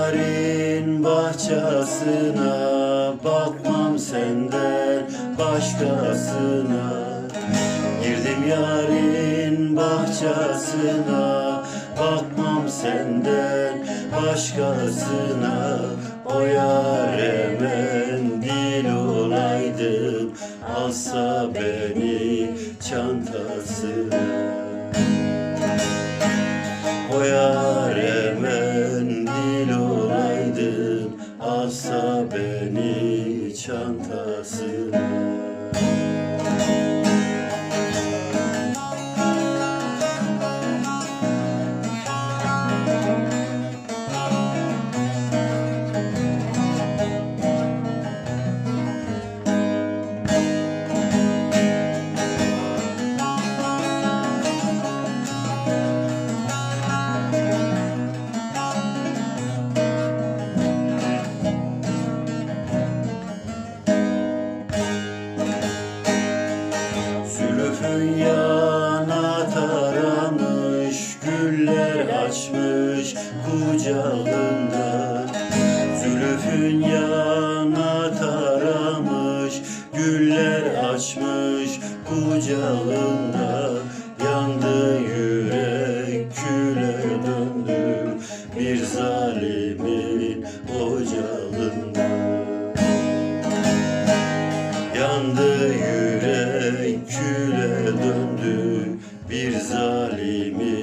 yarın bahçesine Bakmam senden başkasına. Girdim yarın bahçesine Bakmam senden başkasına. O yare mendil olaydım Alsa beni çantasına. O yare Alsa beni çantasına açmış kucağında Zülfün yana taramış Güller açmış kucağında Yandı yürek küle döndü Bir zalimin ocağında. Yandı yürek küle döndü bir zalimin